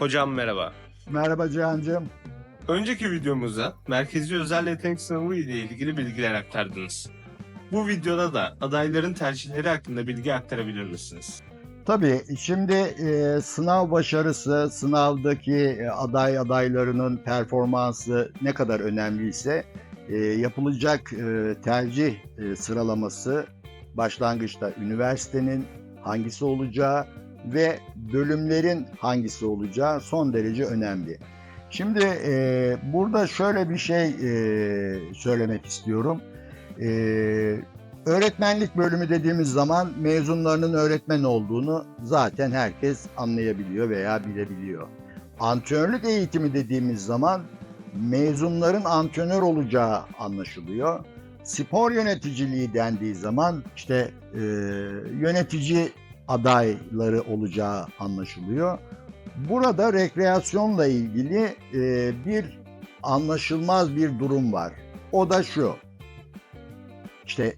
Hocam merhaba. Merhaba Cihan'cığım. Önceki videomuzda merkezi özel yetenek sınavı ile ilgili bilgiler aktardınız. Bu videoda da adayların tercihleri hakkında bilgi aktarabilir misiniz? Tabii şimdi e, sınav başarısı, sınavdaki e, aday adaylarının performansı ne kadar önemliyse e, yapılacak e, tercih e, sıralaması başlangıçta üniversitenin hangisi olacağı ve bölümlerin hangisi olacağı son derece önemli. Şimdi e, burada şöyle bir şey e, söylemek istiyorum. E, öğretmenlik bölümü dediğimiz zaman mezunlarının öğretmen olduğunu zaten herkes anlayabiliyor veya bilebiliyor. Antrenörlük eğitimi dediğimiz zaman mezunların antrenör olacağı anlaşılıyor. Spor yöneticiliği dendiği zaman işte e, yönetici adayları olacağı anlaşılıyor. Burada rekreasyonla ilgili e, bir anlaşılmaz bir durum var. O da şu. İşte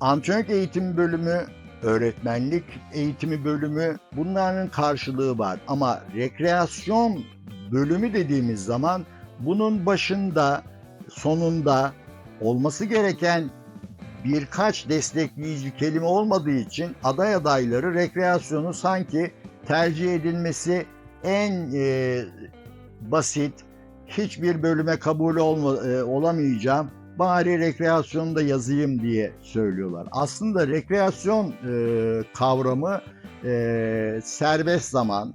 antrenörlük eğitim bölümü, öğretmenlik eğitimi bölümü bunların karşılığı var. Ama rekreasyon bölümü dediğimiz zaman bunun başında, sonunda olması gereken birkaç destekleyici kelime olmadığı için aday adayları rekreasyonu sanki tercih edilmesi en e, basit, hiçbir bölüme kabul olma, e, olamayacağım, bari rekreasyonu da yazayım diye söylüyorlar. Aslında rekreasyon e, kavramı e, serbest zaman,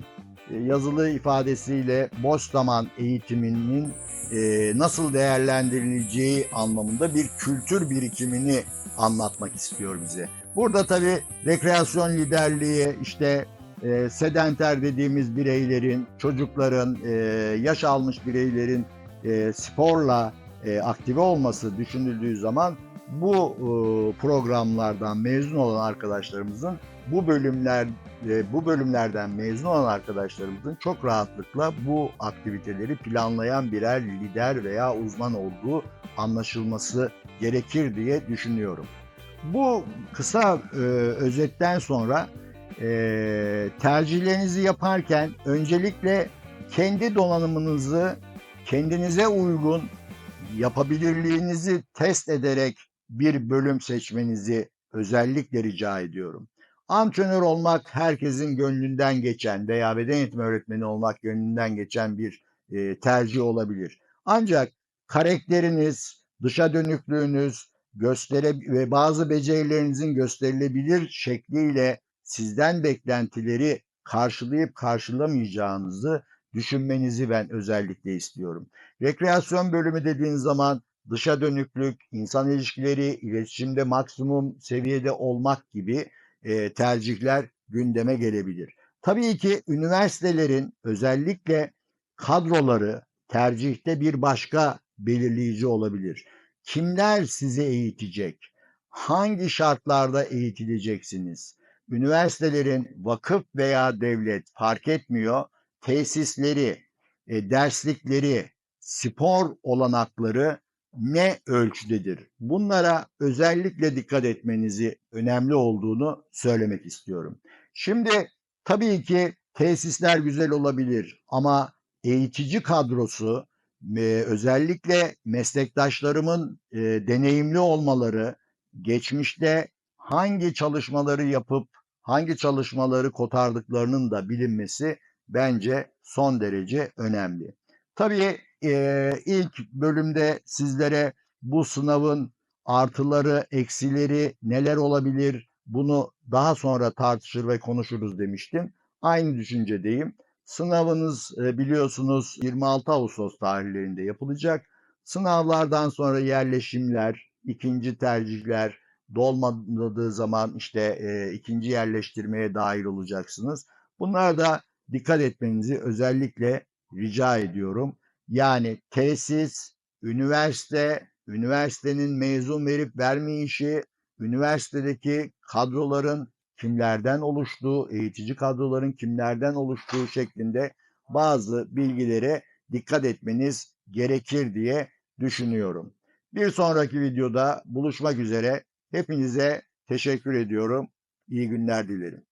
yazılı ifadesiyle boş zaman eğitiminin e, nasıl değerlendirileceği anlamında bir kültür birikimini anlatmak istiyor bize. Burada tabii rekreasyon liderliği, işte e, sedenter dediğimiz bireylerin, çocukların, e, yaş almış bireylerin e, sporla e, aktive olması düşünüldüğü zaman bu e, programlardan mezun olan arkadaşlarımızın bu bölümler e, bu bölümlerden mezun olan arkadaşlarımızın çok rahatlıkla bu aktiviteleri planlayan birer lider veya uzman olduğu anlaşılması gerekir diye düşünüyorum. Bu kısa e, özetten sonra e, tercihlerinizi yaparken öncelikle kendi donanımınızı kendinize uygun yapabilirliğinizi test ederek bir bölüm seçmenizi özellikle rica ediyorum. Antrenör olmak herkesin gönlünden geçen veya beden eğitimi öğretmeni olmak gönlünden geçen bir e, tercih olabilir. Ancak karakteriniz, dışa dönüklüğünüz, göstere ve bazı becerilerinizin gösterilebilir şekliyle sizden beklentileri karşılayıp karşılamayacağınızı düşünmenizi ben özellikle istiyorum. Rekreasyon bölümü dediğin zaman dışa dönüklük, insan ilişkileri, iletişimde maksimum seviyede olmak gibi e, tercihler gündeme gelebilir. Tabii ki üniversitelerin özellikle kadroları tercihte bir başka belirleyici olabilir. Kimler sizi eğitecek? Hangi şartlarda eğitileceksiniz? Üniversitelerin vakıf veya devlet fark etmiyor tesisleri, e, derslikleri, spor olanakları ne ölçüdedir? Bunlara özellikle dikkat etmenizi önemli olduğunu söylemek istiyorum. Şimdi tabii ki tesisler güzel olabilir ama eğitici kadrosu özellikle meslektaşlarımın deneyimli olmaları, geçmişte hangi çalışmaları yapıp hangi çalışmaları kotardıklarının da bilinmesi bence son derece önemli. Tabii e, ilk bölümde sizlere bu sınavın artıları, eksileri neler olabilir bunu daha sonra tartışır ve konuşuruz demiştim. Aynı düşüncedeyim. Sınavınız e, biliyorsunuz 26 Ağustos tarihlerinde yapılacak. Sınavlardan sonra yerleşimler, ikinci tercihler dolmadığı zaman işte e, ikinci yerleştirmeye dahil olacaksınız. Bunlar da dikkat etmenizi özellikle rica ediyorum. Yani tesis, üniversite, üniversitenin mezun verip vermeyişi, üniversitedeki kadroların kimlerden oluştuğu, eğitici kadroların kimlerden oluştuğu şeklinde bazı bilgilere dikkat etmeniz gerekir diye düşünüyorum. Bir sonraki videoda buluşmak üzere. Hepinize teşekkür ediyorum. İyi günler dilerim.